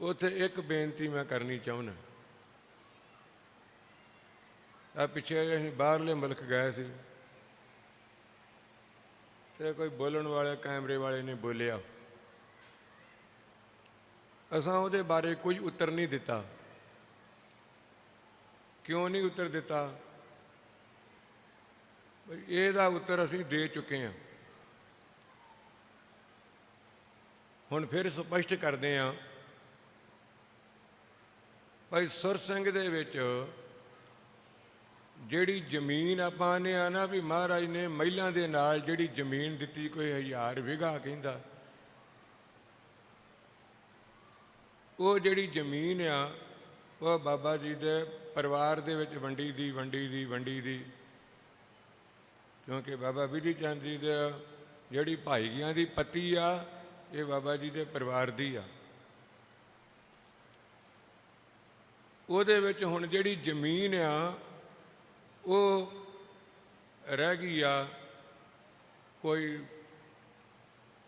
ਉੱਥੇ ਇੱਕ ਬੇਨਤੀ ਮੈਂ ਕਰਨੀ ਚਾਹੁੰਦਾ। ਆ ਪਿੱਛੇ ਅਸੀਂ ਬਾਹਰਲੇ ਮੁਲਕ ਗਏ ਸੀ। ਤੇ ਕੋਈ ਬੋਲਣ ਵਾਲੇ, ਕੈਮਰੇ ਵਾਲੇ ਨੇ ਬੋਲਿਆ। ਅਸਾਂ ਉਹਦੇ ਬਾਰੇ ਕੋਈ ਉੱਤਰ ਨਹੀਂ ਦਿੱਤਾ। ਕਿਉਂ ਨਹੀਂ ਉੱਤਰ ਦਿੱਤਾ? ਇਹਦਾ ਉੱਤਰ ਅਸੀਂ ਦੇ ਚੁੱਕੇ ਹਾਂ। ਹੁਣ ਫਿਰ ਸਪਸ਼ਟ ਕਰਦੇ ਹਾਂ ਭਾਈ ਸੁਰ ਸਿੰਘ ਦੇ ਵਿੱਚ ਜਿਹੜੀ ਜ਼ਮੀਨ ਆਪਾਂ ਨੇ ਆ ਨਾ ਵੀ ਮਹਾਰਾਜ ਨੇ ਮਹਿਲਾਂ ਦੇ ਨਾਲ ਜਿਹੜੀ ਜ਼ਮੀਨ ਦਿੱਤੀ, ਕੋਈ ਹਜ਼ਾਰ ਵਿਗਾ ਕਹਿੰਦਾ। ਉਹ ਜਿਹੜੀ ਜ਼ਮੀਨ ਆ, ਉਹ ਬਾਬਾ ਜੀ ਦੇ ਪਰਿਵਾਰ ਦੇ ਵਿੱਚ ਵੰਡੀ ਦੀ ਵੰਡੀ ਦੀ ਵੰਡੀ ਦੀ। ਕਿਉਂਕਿ ਬਾਬਾ ਵਿਧੀ ਚੰਦ ਜੀ ਦੇ ਜਿਹੜੀ ਭਾਈਗੀਆਂ ਦੀ ਪਤੀ ਆ, ਇਹ ਬਾਬਾ ਜੀ ਦੇ ਪਰਿਵਾਰ ਦੀ ਆ। ਉਹਦੇ ਵਿੱਚ ਹੁਣ ਜਿਹੜੀ ਜ਼ਮੀਨ ਆ, ਉਹ ਰਹਿ ਗਈ ਆ ਕੋਈ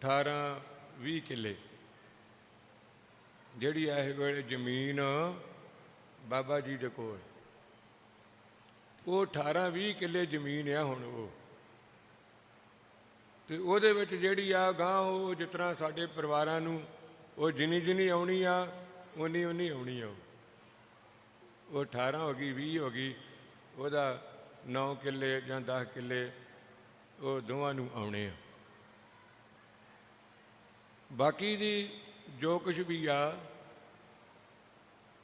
18 20 ਕਿੱਲੇ। ਜਿਹੜੀ ਇਸ ਵੇਲੇ ਜ਼ਮੀਨ ਬਾਬਾ ਜੀ ਦੇ ਕੋਲ। ਉਹ 18 20 ਕਿੱਲੇ ਜ਼ਮੀਨ ਆ ਹੁਣ ਉਹ। ਤੇ ਉਹਦੇ ਵਿੱਚ ਜਿਹੜੀ ਆ ਗਾਂ ਉਹ ਜਿਸ ਤਰ੍ਹਾਂ ਸਾਡੇ ਪਰਿਵਾਰਾਂ ਨੂੰ ਉਹ ਜਿੰਨੀ ਜਿੰਨੀ ਆਉਣੀ ਆ ਉਨੀ ਉਨੀ ਆਉਣੀ ਆ ਉਹ 18 ਹੋ ਗਈ 20 ਹੋ ਗਈ, ਉਹਦਾ 9 ਕਿੱਲੇ ਜਾਂ 10 ਕਿੱਲੇ ਉਹ ਦੋਵਾਂ ਨੂੰ ਆਉਣੇ ਆ। ਬਾਕੀ ਦੀ ਜੋ ਕੁਝ ਵੀ ਆ,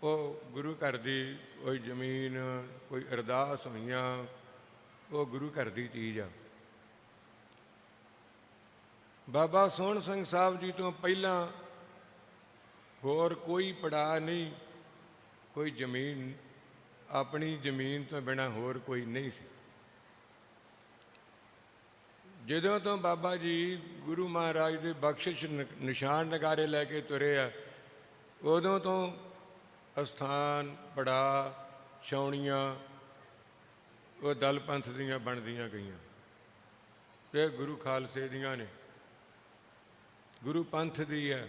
ਉਹ ਗੁਰੂ ਘਰ ਦੀ ਕੋਈ ਜ਼ਮੀਨ, ਕੋਈ ਅਰਦਾਸ ਹੋਈਆਂ, ਉਹ ਗੁਰੂ ਘਰ ਦੀ ਚੀਜ਼ ਆ। ਬਾਬਾ ਸੋਹਣ ਸਿੰਘ ਸਾਹਿਬ ਜੀ ਤੋਂ ਪਹਿਲਾਂ ਹੋਰ ਕੋਈ ਪੜਾ ਨਹੀਂ। ਕੋਈ ਜ਼ਮੀਨ, ਆਪਣੀ ਜ਼ਮੀਨ ਤੋਂ ਬਿਨਾ ਹੋਰ ਕੋਈ ਨਹੀਂ ਸੀ। ਜਦੋਂ ਤੋਂ ਬਾਬਾ ਜੀ ਗੁਰੂ ਮਹਾਰਾਜ ਦੇ ਬਖਸ਼ਿਸ਼ ਨ- ਨਿਸ਼ਾਨ ਨਗਾਰੇ ਲੈ ਕੇ ਤੁਰੇ ਆ, ਉਦੋਂ ਤੋਂ ਅਸਥਾਨ ਪੜਾ ਛਾਉਣੀਆਂ, ਉਹ ਦਲ ਪੰਥ ਦੀਆਂ ਬਣਦੀਆਂ ਗਈਆਂ। ਤੇ ਗੁਰੂ ਖਾਲਸੇ ਦੀਆਂ ਨੇ। ਗੁਰੂ ਪੰਥ ਦੀ ਹੈ।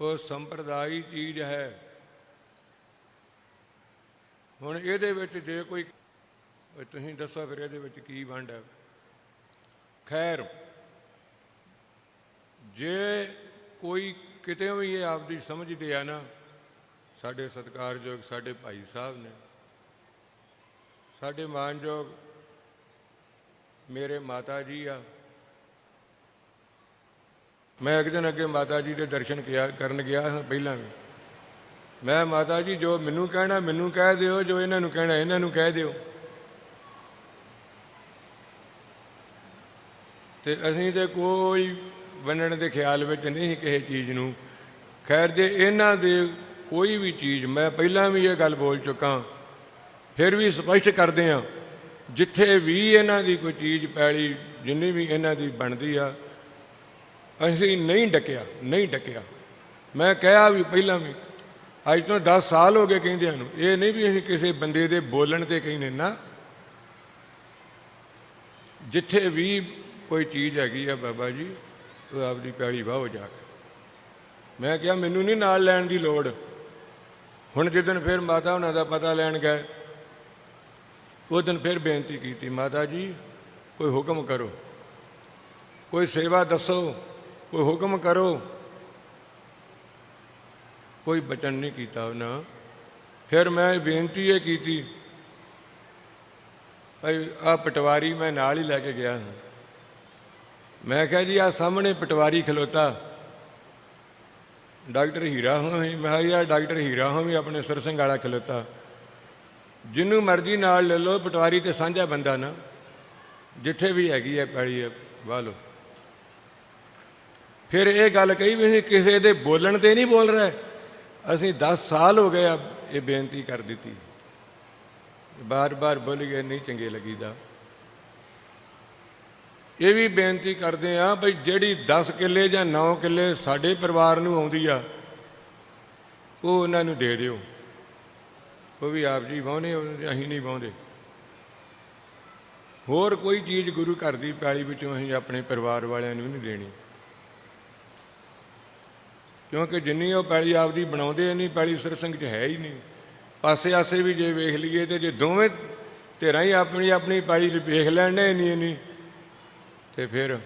ਉਹ ਸੰਪਰਦਾਇ ਚੀਜ਼ ਹੈ। ਹੁਣ ਇਹਦੇ ਵਿੱਚ ਜੇ ਕੋਈ ਤੁਸੀਂ ਦੱਸੋ ਫਿਰ ਇਹਦੇ ਵਿੱਚ ਕੀ ਵੰਡ ਹੈ? ਖੈਰ, ਜੇ ਕੋਈ ਕਿਤੇ ਵੀ ਇਹ ਆਪਦੀ ਸਮਝਦੇ ਆ ਨਾ, ਸਾਡੇ ਸਤਿਕਾਰਯੋਗ ਸਾਡੇ ਭਾਈ ਸਾਹਿਬ ਨੇ, ਸਾਡੇ ਮਾਨਯੋਗ ਮੇਰੇ ਮਾਤਾ ਜੀ ਆ। ਮੈਂ ਇੱਕ ਦਿਨ ਅੱਗੇ ਮਾਤਾ ਜੀ ਦੇ ਦਰਸ਼ਨ ਕਿਆ ਕਰਨ ਗਿਆ ਹਾਂ ਪਹਿਲਾਂ ਵੀ। ਮੈਂ ਮਾਤਾ ਜੀ, ਜੋ ਮੈਨੂੰ ਕਹਿਣਾ, ਮੈਨੂੰ ਕਹਿ ਦਿਓ, ਜੋ ਇਹਨਾਂ ਨੂੰ ਕਹਿਣਾ, ਇਹਨਾਂ ਨੂੰ ਕਹਿ ਦਿਓ। ਤੇ ਅਸੀਂ ਤੇ ਕੋਈ ਵੰਡਣ ਦੇ ਖਿਆਲ ਵਿੱਚ ਨਹੀਂ ਕਿਸੇ ਚੀਜ਼ ਨੂੰ। ਖੈਰ, ਜੇ ਇਹਨਾਂ ਦੇ ਕੋਈ ਵੀ ਚੀਜ਼, ਮੈਂ ਪਹਿਲਾਂ ਵੀ ਇਹ ਗੱਲ ਬੋਲ ਚੁੱਕਾ ਫਿਰ ਵੀ ਸਪਸ਼ਟ ਕਰਦੇ ਹਾਂ, ਜਿੱਥੇ ਵੀ ਇਹਨਾਂ ਦੀ ਕੋਈ ਚੀਜ਼ ਪੈਲੀ, ਜਿੰਨੀ ਵੀ ਇਹਨਾਂ ਦੀ ਬਣਦੀ ਆ, ਅਸੀਂ ਨਹੀਂ ਡਕਿਆ ਨਹੀਂ ਡਕਿਆ। ਮੈਂ ਕਿਹਾ ਵੀ ਪਹਿਲਾਂ ਵੀ ਅੱਜ ਤੋਂ 10 ਸਾਲ ਹੋ ਗਏ ਕਹਿੰਦਿਆਂ ਨੂੰ। ਇਹ ਨਹੀਂ ਵੀ ਅਸੀਂ ਕਿਸੇ ਬੰਦੇ ਦੇ ਬੋਲਣ ਤੇ ਕਹਿੰਦੇ ਨਾ। ਜਿੱਥੇ ਵੀ ਕੋਈ ਚੀਜ਼ ਹੈਗੀ ਆ ਬਾਬਾ ਜੀ, ਉਹ ਆਪਦੀ ਪੈਲੀ ਵਾਹੋ ਜਾ ਕੇ। ਮੈਂ ਕਿਹਾ ਮੈਨੂੰ ਨਹੀਂ ਨਾਲ ਲੈਣ ਦੀ ਲੋੜ। ਹੁਣ ਜਿੱਦਣ ਫਿਰ ਮਾਤਾ ਉਹਨਾਂ ਦਾ ਪਤਾ ਲੈਣ ਗਏ। ਉਹ ਦਿਨ ਫਿਰ ਬੇਨਤੀ ਕੀਤੀ, ਮਾਤਾ ਜੀ, ਕੋਈ ਹੁਕਮ ਕਰੋ। ਕੋਈ ਸੇਵਾ ਦੱਸੋ, ਕੋਈ ਹੁਕਮ ਕਰੋ। ਕੋਈ ਬਚਨ ਨਹੀਂ ਕੀਤਾ ਉਹਨਾਂ ਫਿਰ ਮੈਂ ਬੇਨਤੀ ਇਹ ਕੀਤੀ, ਭਾਈ ਆ ਪਟਵਾਰੀ ਮੈਂ ਨਾਲ ਹੀ ਲੈ ਕੇ ਗਿਆ ਹਾਂ। ਮੈਂ ਕਿਹਾ ਜੀ ਆ ਸਾਹਮਣੇ ਪਟਵਾਰੀ ਖਲੋਤਾ। ਡਾਕਟਰ ਹੀਰਾ ਹਾਂ ਮੈਂ ਕਿਹਾ ਯਾਰ ਡਾਕਟਰ ਹੀਰਾ ਹਾਂ ਵੀ ਆਪਣੇ ਸੁਰ ਵਾਲਾ ਖਲੋਤਾ। ਜਿੰਨੂੰ ਮਰਜ਼ੀ ਨਾਲ ਲੈ ਲਓ, ਪਟਵਾਰੀ ਤੇ ਸਾਂਝਾ ਬੰਦਾ ਨਾ। ਜਿੱਥੇ ਵੀ ਹੈਗੀ ਹੈ ਪੈੜੀ ਹੈ ਵਾਹ ਲਓ। ਫਿਰ ਇਹ ਗੱਲ ਕਹੀ ਵੀ ਕਿਸੇ ਦੇ ਬੋਲਣ ਤੇ ਨਹੀਂ ਬੋਲ ਰਿਹਾ। ਅਸੀਂ 10 ਸਾਲ ਹੋ ਗਏ ਆ ਇਹ ਬੇਨਤੀ ਕਰ ਦਿੱਤੀ। ਬਾਰ-ਬਾਰ ਬੋਲੀ ਗਏ, ਨਹੀਂ ਚੰਗੇ ਲੱਗੀਦਾ। ਇਹ ਵੀ ਬੇਨਤੀ ਕਰਦੇ ਆ ਬਈ ਜਿਹੜੀ 10 ਕਿੱਲੇ ਜਾਂ 9 ਕਿੱਲੇ ਸਾਡੇ ਪਰਿਵਾਰ ਨੂੰ ਆਉਂਦੀ ਆ, ਉਹ ਉਹਨਾਂ ਨੂੰ ਦੇ ਦਿਓ। ਉਹ ਵੀ ਆਪ ਜੀ ਵਾਹੁੰਦੇ ਅਸੀਂ ਨਹੀਂ ਵਾਹੁੰਦੇ। ਹੋਰ ਕੋਈ ਚੀਜ਼ ਗੁਰੂ ਘਰ ਦੀ ਪਿਆਲੀ ਵਿੱਚੋਂ ਅਸੀਂ ਆਪਣੇ ਪਰਿਵਾਰ ਵਾਲਿਆਂ ਨੂੰ ਨਹੀਂ ਦੇਣੀ। ਕਿਉਂਕਿ ਜਿੰਨੀ ਉਹ ਪੈਲੀ ਆਪਦੀ ਬਣਾਉਂਦੇ ਨਹੀਂ ਪੈਲੀ ਸਰਸੰਗ 'ਚ ਹੈ ਹੀ ਨਹੀਂ। ਪਾਸੇ ਆਸੇ ਵੀ ਜੇ ਵੇਖ ਲਈਏ ਤੇ ਜੇ ਦੋਵੇਂ ਧਿਰਾਂ ਹੀ ਆਪਣੀ ਆਪਣੀ ਪੈਲੀ ਵੇਖ ਲੈਣੇ ਨਹੀਂ ਨਹੀਂ ਤੇ ਫਿਰ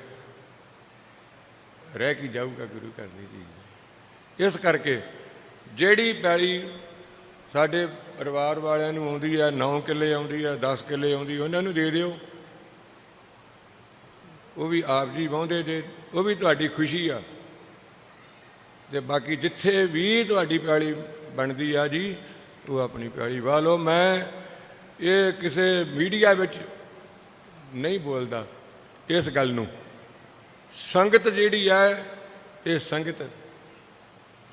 ਰਹਿ ਕੀ ਜਾਊਗਾ ਗੁਰੂ ਘਰ ਦੀ ਚੀਜ਼। ਇਸ ਕਰਕੇ ਜਿਹੜੀ ਪੈਲੀ ਸਾਡੇ ਪਰਿਵਾਰ ਵਾਲਿਆਂ ਨੂੰ ਆਉਂਦੀ ਆ 9 ਕਿੱਲੇ ਆਉਂਦੀ ਆ 10 ਕਿੱਲੇ ਆਉਂਦੀ, ਉਹਨਾਂ ਨੂੰ ਦੇ ਦਿਓ। ਉਹ ਵੀ ਆਪ ਜੀ ਵਾਹੁੰਦੇ ਜੇ, ਉਹ ਵੀ ਤੁਹਾਡੀ ਖੁਸ਼ੀ ਆ। ਤੇ ਬਾਕੀ ਜਿੱਥੇ ਵੀ ਤੁਹਾਡੀ ਪਿਆਲੀ ਬਣਦੀ ਆ ਜੀ ਉਹ ਆਪਣੀ ਪਿਆਲੀ ਵਾਹ ਲਓ। ਮੈਂ ਇਹ ਕਿਸੇ ਮੀਡੀਆ ਵਿੱਚ ਨਹੀਂ ਬੋਲਦਾ ਇਸ ਗੱਲ ਨੂੰ। ਸੰਗਤ ਜਿਹੜੀ ਹੈ ਇਹ ਸੰਗਤ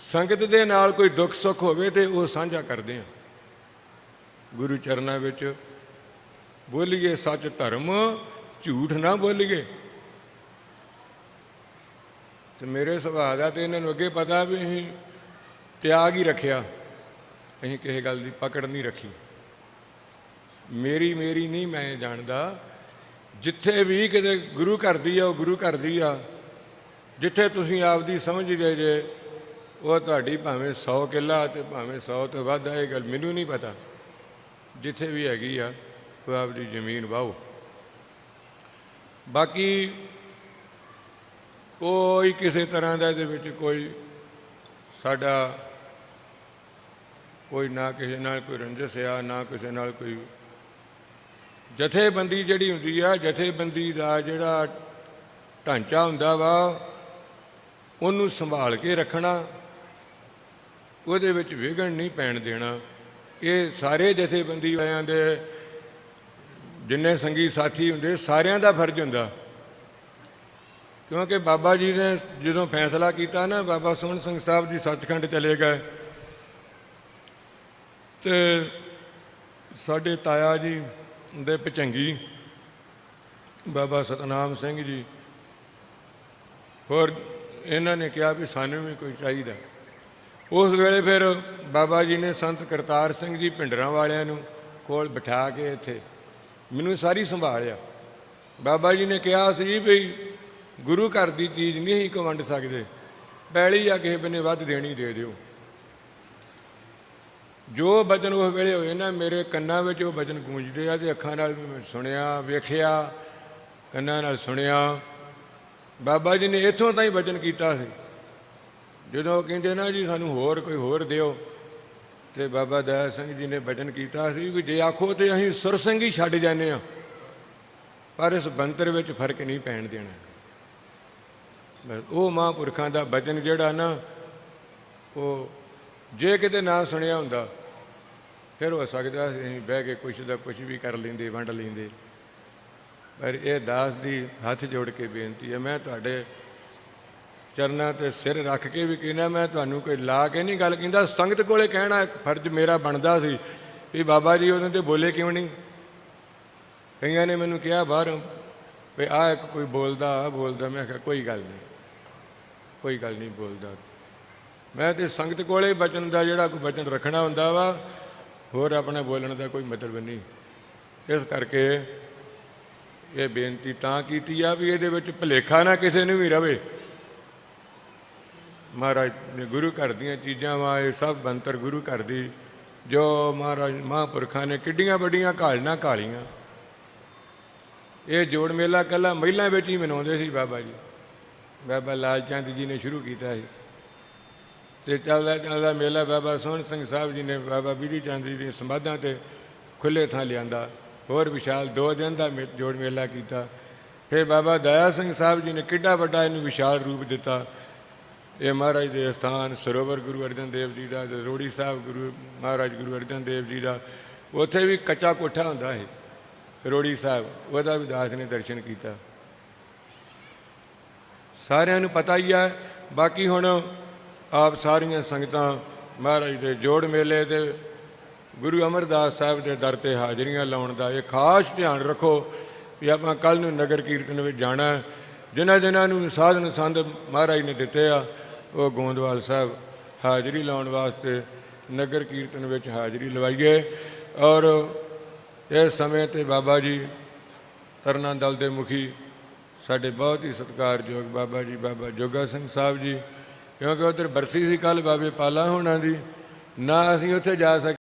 ਸੰਗਤ ਦੇ ਨਾਲ ਕੋਈ ਦੁੱਖ ਸੁੱਖ ਹੋਵੇ ਤੇ ਉਹ ਸਾਂਝਾ ਕਰਦੇ ਆ। ਗੁਰੂ ਚਰਨਾਂ ਵਿੱਚ ਬੋਲੀਏ ਸੱਚ ਧਰਮ, ਝੂਠ ਨਾ ਬੋਲੀਏ। ਤੇ ਮੇਰੇ ਸੁਭਾਅ ਦਾ ਤੇ ਇਹਨਾਂ ਨੂੰ ਅੱਗੇ ਪਤਾ ਵੀ ਅਸੀਂ ਤਿਆਗ ਹੀ ਰੱਖਿਆ। ਅਸੀਂ ਕਿਸੇ ਗੱਲ ਦੀ ਪਕੜ ਨਹੀਂ ਰੱਖੀ। ਮੇਰੀ ਮੇਰੀ ਨਹੀਂ ਮੈਂ ਜਾਣਦਾ, ਜਿੱਥੇ ਵੀ ਕਿਤੇ ਗੁਰੂ ਘਰ ਦੀ ਆ, ਉਹ ਗੁਰੂ ਘਰ ਦੀ ਆ। ਜਿੱਥੇ ਤੁਸੀਂ ਆਪਦੀ ਸਮਝਦੇ ਜੇ, ਉਹ ਤੁਹਾਡੀ ਭਾਵੇਂ 100 ਕਿੱਲਾ ਤੇ ਭਾਵੇਂ 100 ਤੋਂ ਵੱਧ ਆ, ਇਹ ਗੱਲ ਮੈਨੂੰ ਨਹੀਂ ਪਤਾ। ਜਿੱਥੇ ਵੀ ਹੈਗੀ ਆ, ਉਹ ਆਪਦੀ ਜ਼ਮੀਨ ਵਾਹੋ। ਬਾਕੀ ਕੋਈ ਕਿਸੇ ਤਰ੍ਹਾਂ ਦਾ ਇਹਦੇ ਵਿੱਚ ਕੋਈ ਸਾਡਾ ਕੋਈ ਨਾ ਕਿਸੇ ਨਾਲ ਕੋਈ ਰੰਜਸ ਆ, ਨਾ ਕਿਸੇ ਨਾਲ ਕੋਈ ਜਥੇਬੰਦੀ ਜਿਹੜੀ ਹੁੰਦੀ ਆ, ਜਥੇਬੰਦੀ ਦਾ ਜਿਹੜਾ ਢਾਂਚਾ ਹੁੰਦਾ ਵਾ, ਉਹਨੂੰ ਸੰਭਾਲ ਕੇ ਰੱਖਣਾ, ਉਹਦੇ ਵਿੱਚ ਵਿਗੜ ਨਹੀਂ ਪੈਣ ਦੇਣਾ। ਇਹ ਸਾਰੇ ਜਥੇਬੰਦੀ ਵਾਲਿਆਂ ਦੇ ਜਿੰਨੇ ਸੰਗੀ ਸਾਥੀ ਹੁੰਦੇ, ਸਾਰਿਆਂ ਦਾ ਫਰਜ਼ ਹੁੰਦਾ। ਕਿਉਂਕਿ ਬਾਬਾ ਜੀ ਨੇ ਜਦੋਂ ਫੈਸਲਾ ਕੀਤਾ ਨਾ, ਬਾਬਾ ਸੋਹਣ ਸਿੰਘ ਸਾਹਿਬ ਜੀ ਸੱਚਖੰਡ ਚਲੇ ਗਏ। ਤੇ ਸਾਡੇ ਤਾਇਆ ਜੀ ਦੇ ਪਚੰਗੀ ਬਾਬਾ ਸਤਨਾਮ ਸਿੰਘ ਜੀ, ਹੋਰ ਇਹਨਾਂ ਨੇ ਕਿਹਾ ਵੀ ਸਾਨੂੰ ਵੀ ਕੋਈ ਚਾਹੀਦਾ। ਉਸ ਵੇਲੇ ਫਿਰ ਬਾਬਾ ਜੀ ਨੇ ਸੰਤ ਕਰਤਾਰ ਸਿੰਘ ਜੀ ਭਿੰਡਰਾਂ ਵਾਲਿਆਂ ਨੂੰ ਕੋਲ ਬਿਠਾ ਕੇ ਇੱਥੇ ਮੈਨੂੰ ਸਾਰੀ ਸੰਭਾਲਿਆ। ਬਾਬਾ ਜੀ ਨੇ ਕਿਹਾ ਸੀ ਵੀ ਗੁਰੂ ਘਰ ਦੀ ਚੀਜ਼ ਨਹੀਂ ਹੀ ਵੰਡ ਸਕਦੇ। ਪੈਲੀ ਆ ਕਿਸੇ ਬੰਨੇ ਵੱਧ ਦੇਣੀ ਦੇ ਦਿਓ। ਜੋ ਬਚਨ ਉਸ ਵੇਲੇ ਹੋਏ ਨਾ, ਮੇਰੇ ਕੰਨਾਂ ਵਿੱਚ ਉਹ ਬਚਨ ਗੂੰਜਦੇ ਆ ਤੇ ਅੱਖਾਂ ਨਾਲ ਮੈਂ ਸੁਣਿਆ, ਵੇਖਿਆ, ਕੰਨਾਂ ਨਾਲ ਸੁਣਿਆ। ਬਾਬਾ ਜੀ ਨੇ ਇੱਥੋਂ ਤਾਈਂ ਬਚਨ ਕੀਤਾ ਸੀ। ਜਦੋਂ ਕਹਿੰਦੇ ਨਾ ਜੀ, ਸਾਨੂੰ ਹੋਰ ਕੋਈ ਹੋਰ ਦਿਓ, ਤੇ ਬਾਬਾ ਦਇਆ ਸਿੰਘ ਜੀ ਨੇ ਬਚਨ ਕੀਤਾ ਸੀ ਵੀ ਜੇ ਆਖੋ ਤੇ ਅਸੀਂ ਸੁਰ ਹੀ ਛੱਡ ਜਾਂਦੇ ਆ ਪਰ ਇਸ ਬੰਤਰ ਵਿੱਚ ਫ਼ਰਕ ਨਹੀਂ ਪੈਣ ਦੇਣਾ। ਉਹ ਮਹਾਂਪੁਰਖਾਂ ਦਾ ਬਚਨ ਜਿਹੜਾ ਨਾ, ਉਹ ਜੇ ਕਿਤੇ ਨਾ ਸੁਣਿਆ ਹੁੰਦਾ, ਫਿਰ ਹੋ ਸਕਦਾ ਅਸੀਂ ਬਹਿ ਕੇ ਕੁਛ ਦਾ ਕੁਛ ਵੀ ਕਰ ਲੈਂਦੇ, ਵੰਡ ਲੈਂਦੇ। ਪਰ ਇਹ ਦਾਸ ਦੀ ਹੱਥ ਜੋੜ ਕੇ ਬੇਨਤੀ ਹੈ, ਮੈਂ ਤੁਹਾਡੇ ਚਰਨਾਂ ਤੇ ਸਿਰ ਰੱਖ ਕੇ ਵੀ ਕਹਿੰਦਾ, ਮੈਂ ਤੁਹਾਨੂੰ ਕੋਈ ਲਾ ਕੇ ਨਹੀਂ ਗੱਲ ਕਹਿੰਦਾ, ਸੰਗਤ ਕੋਲੇ ਕਹਿਣਾ ਫਰਜ਼ ਮੇਰਾ ਬਣਦਾ ਸੀ, ਵੀ ਬਾਬਾ ਜੀ ਉਹਨਾਂ ਤੇ ਬੋਲੇ ਕਿਉਂ ਨਹੀਂ? ਕਈਆਂ ਨੇ ਮੈਨੂੰ ਕਿਹਾ ਬਾਹਰ, ਵੀ ਆ ਕੋਈ ਬੋਲਦਾ ਆ ਬੋਲਦਾ, ਮੈਂ ਕਿਹਾ ਕੋਈ ਗੱਲ ਨਹੀਂ। ਕੋਈ ਗੱਲ ਨਹੀਂ ਬੋਲਦਾ। ਮੈਂ ਤੇ ਸੰਗਤ ਕੋਲੇ ਬਚਨ ਦਾ ਜਿਹੜਾ ਕੋਈ ਬਚਨ ਰੱਖਣਾ ਹੁੰਦਾ ਵਾ, ਹੋਰ ਆਪਣੇ ਬੋਲਣ ਦਾ ਕੋਈ ਮਤਲਬ ਨਹੀਂ। ਇਸ ਕਰਕੇ ਇਹ ਬੇਨਤੀ ਤਾਂ ਕੀਤੀ ਆ ਵੀ ਇਹਦੇ ਵਿੱਚ ਭਲੇਖਾ ਨਾ ਕਿਸੇ ਨੂੰ ਵੀ ਰਵੇ। ਮਹਾਰਾਜ ਨੇ ਗੁਰੂ ਘਰ ਦੀਆਂ ਚੀਜ਼ਾਂ ਵਾ, ਇਹ ਸਭ ਬੰਤਰ ਗੁਰੂ ਘਰ ਦੀ। ਜੋ ਮਹਾਰਾਜ ਮਹਾਂਪੁਰਖਾਂ ਨੇ ਕਿੱਡੀਆਂ ਵੱਡੀਆਂ ਘਾਲਣਾ ਘਾਲੀਆਂ। ਇਹ ਜੋੜ ਮੇਲਾ ਕੱਲਾ ਮਹਿਲਾਂ ਵਿੱਚ ਹੀ ਮਨਾਉਂਦੇ ਸੀ ਬਾਬਾ ਜੀ। ਬਾਬਾ ਲਾਲ ਚੰਦ ਜੀ ਨੇ ਸ਼ੁਰੂ ਕੀਤਾ ਸੀ। ਤੇ ਚੱਲਦਾ ਚੱਲਦਾ ਮੇਲਾ ਬਾਬਾ ਸੋਹਣ ਸਿੰਘ ਸਾਹਿਬ ਜੀ ਨੇ ਬਾਬਾ ਬਿਧੀ ਚੰਦ ਜੀ ਦੀ ਸਮਾਧਾਂ ਤੇ ਖੁੱਲੇ ਥਾਂ ਲਿਆਂਦਾ। ਹੋਰ ਵਿਸ਼ਾਲ ਦੋ ਦਿਨ ਦਾ ਮੇ- ਜੋੜ ਮੇਲਾ ਕੀਤਾ। ਫਿਰ ਬਾਬਾ ਦਇਆ ਸਿੰਘ ਸਾਹਿਬ ਜੀ ਨੇ ਕਿੱਡਾ ਵੱਡਾ ਇਹਨੂੰ ਵਿਸ਼ਾਲ ਰੂਪ ਦਿੱਤਾ। ਇਹ ਮਹਾਰਾਜ ਦੇ ਸਥਾਨ ਸਰੋਵਰ ਗੁਰੂ ਅਰਜਨ ਦੇਵ ਜੀ ਦਾ ਰੋੜੀ ਸਾਹਿਬ ਗੁਰੂ, ਮਹਾਰਾਜ ਗੁਰੂ ਅਰਜਨ ਦੇਵ ਜੀ ਦਾ। ਉੱਥੇ ਵੀ ਕੱਚਾ ਕੋਠਾ ਹੁੰਦਾ ਹੈ ਰੋੜੀ ਸਾਹਿਬ। ਉਹਦਾ ਵੀ ਦਾਸ ਨੇ ਦਰਸ਼ਨ ਕੀਤਾ। ਸਾਰਿਆਂ ਨੂੰ ਪਤਾ ਹੀ ਹੈ ਬਾਕੀ ਹੁਣ ਆਪ ਸਾਰੀਆਂ ਸੰਗਤਾਂ ਮਹਾਰਾਜ ਦੇ ਜੋੜ ਮੇਲੇ ਤੇ ਗੁਰੂ ਅਮਰਦਾਸ ਸਾਹਿਬ ਦੇ ਦਰ ਤੇ ਹਾਜ਼ਰੀਆਂ ਲਾਉਣ ਦਾ ਇਹ ਖਾਸ ਧਿਆਨ ਰੱਖੋ ਵੀ ਆਪਾਂ ਕੱਲ ਨੂੰ ਨਗਰ ਕੀਰਤਨ ਵਿੱਚ ਜਾਣਾ ਹੈ। ਜਿਨ੍ਹਾਂ ਜਿਨ੍ਹਾਂ ਨੂੰ ਸਾਧਨ ਸੰਦ ਮਹਾਰਾਜ ਨੇ ਦਿੱਤੇ ਆ, ਉਹ ਗੋਂਦਵਾਲ ਸਾਹਿਬ ਹਾਜ਼ਰੀ ਲਾਉਣ ਵਾਸਤੇ ਨਗਰ ਕੀਰਤਨ ਵਿੱਚ ਹਾਜ਼ਰੀ ਲਵਾਈਏ ਔਰ ਇਸ ਸਮੇਂ ਤੇ ਬਾਬਾ ਜੀ ਤਰਨਾ ਦਲ ਦੇ ਮੁਖੀ ਸਾਡੇ ਬਹੁਤ ਹੀ ਸਤਿਕਾਰਯੋਗ ਬਾਬਾ ਜੀ, ਬਾਬਾ ਜੋਗਾ ਸਿੰਘ ਸਾਹਿਬ ਜੀ, ਕਿਉਂਕਿ ਉਧਰ ਬਰਸੀ ਸੀ ਕੱਲ ਬਾਬੇ ਪਾਲਾ ਹੋਣਾ ਦੀ, ਨਾ ਅਸੀਂ ਉੱਥੇ ਜਾ ਸਕੇ